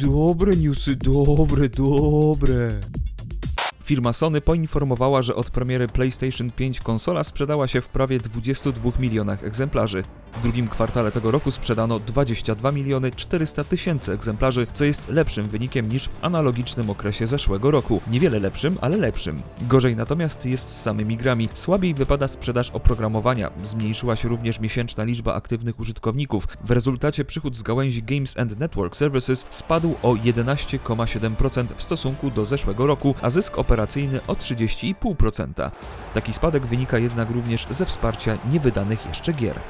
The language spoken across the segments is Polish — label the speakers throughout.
Speaker 1: Добре, Ньюси, добре, добре. Firma Sony poinformowała, że od premiery PlayStation 5 konsola sprzedała się w prawie 22 milionach egzemplarzy. W drugim kwartale tego roku sprzedano 22 miliony 400 tysięcy egzemplarzy, co jest lepszym wynikiem niż w analogicznym okresie zeszłego roku. Niewiele lepszym, ale lepszym. Gorzej natomiast jest z samymi grami. Słabiej wypada sprzedaż oprogramowania. Zmniejszyła się również miesięczna liczba aktywnych użytkowników. W rezultacie przychód z gałęzi Games and Network Services spadł o 11,7% w stosunku do zeszłego roku, a zysk operacyjny o 30,5%. Taki spadek wynika jednak również ze wsparcia niewydanych jeszcze gier.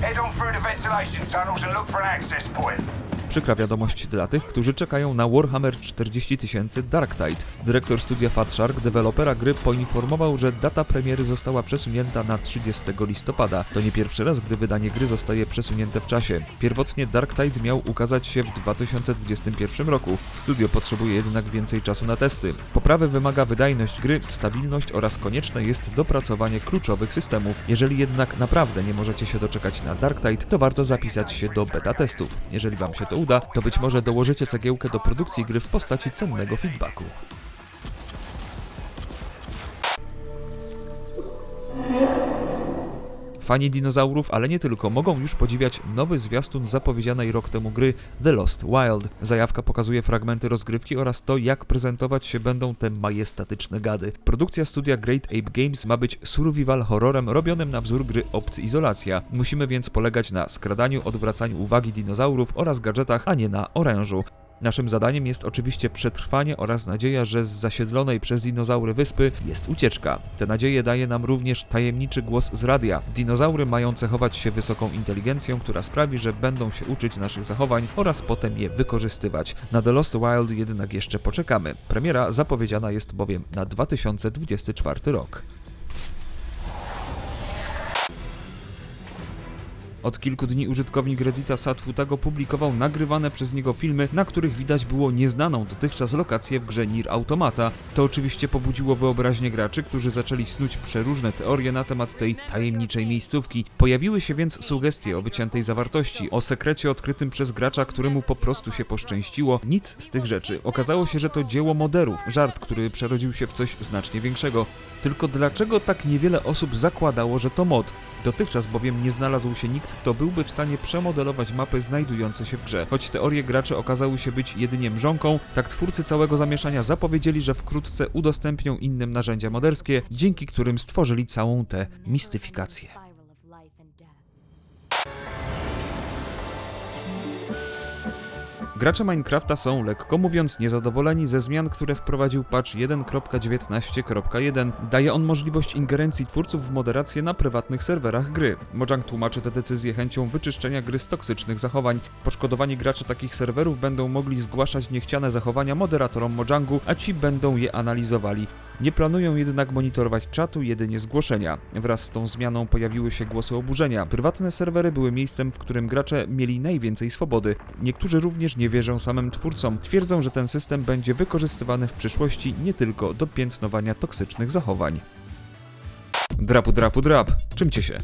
Speaker 2: Head on through the ventilation tunnels and look for an access point.
Speaker 1: Przykra wiadomość dla tych, którzy czekają na Warhammer 40 000 Dark Tide. Dyrektor studia Fatshark, dewelopera gry, poinformował, że data premiery została przesunięta na 30 listopada. To nie pierwszy raz, gdy wydanie gry zostaje przesunięte w czasie. Pierwotnie Dark Tide miał ukazać się w 2021 roku. Studio potrzebuje jednak więcej czasu na testy. Poprawy wymaga wydajność gry, stabilność oraz konieczne jest dopracowanie kluczowych systemów. Jeżeli jednak naprawdę nie możecie się doczekać na Dark Tide, to warto zapisać się do beta testów. Jeżeli Wam się to uda, to być może dołożycie cegiełkę do produkcji gry w postaci cennego feedbacku. Fani dinozaurów, ale nie tylko, mogą już podziwiać nowy zwiastun zapowiedzianej rok temu gry The Lost Wild. Zajawka pokazuje fragmenty rozgrywki oraz to, jak prezentować się będą te majestatyczne gady. Produkcja studia Great Ape Games ma być survival horrorem robionym na wzór gry Obcy Izolacja. Musimy więc polegać na skradaniu, odwracaniu uwagi dinozaurów oraz gadżetach, a nie na orężu. Naszym zadaniem jest oczywiście przetrwanie oraz nadzieja, że z zasiedlonej przez dinozaury wyspy jest ucieczka. Tę nadzieję daje nam również tajemniczy głos z radia. Dinozaury mają cechować się wysoką inteligencją, która sprawi, że będą się uczyć naszych zachowań oraz potem je wykorzystywać. Na The Lost Wild jednak jeszcze poczekamy. Premiera zapowiedziana jest bowiem na 2024 rok. Od kilku dni użytkownik Reddita Satfutago publikował nagrywane przez niego filmy, na których widać było nieznaną dotychczas lokację w grze Nier Automata. To oczywiście pobudziło wyobraźnię graczy, którzy zaczęli snuć przeróżne teorie na temat tej tajemniczej miejscówki. Pojawiły się więc sugestie o wyciętej zawartości, o sekrecie odkrytym przez gracza, któremu po prostu się poszczęściło. Nic z tych rzeczy. Okazało się, że to dzieło moderów, żart, który przerodził się w coś znacznie większego. Tylko dlaczego tak niewiele osób zakładało, że to mod? Dotychczas bowiem nie znalazł się nikt, kto byłby w stanie przemodelować mapy znajdujące się w grze. Choć teorie graczy okazały się być jedynie mrzonką, tak twórcy całego zamieszania zapowiedzieli, że wkrótce udostępnią innym narzędzia moderskie, dzięki którym stworzyli całą tę mistyfikację. Gracze Minecrafta są, lekko mówiąc, niezadowoleni ze zmian, które wprowadził patch 1.19.1. Daje on możliwość ingerencji twórców w moderację na prywatnych serwerach gry. Mojang tłumaczy tę decyzję chęcią wyczyszczenia gry z toksycznych zachowań. Poszkodowani gracze takich serwerów będą mogli zgłaszać niechciane zachowania moderatorom Mojangu, a ci będą je analizowali. Nie planują jednak monitorować czatu, jedynie zgłoszenia. Wraz z tą zmianą pojawiły się głosy oburzenia. Prywatne serwery były miejscem, w którym gracze mieli najwięcej swobody. Niektórzy również nie wierzą samym twórcom. Twierdzą, że ten system będzie wykorzystywany w przyszłości nie tylko do piętnowania toksycznych zachowań. Drapu, drapu, drap. Czymcie się?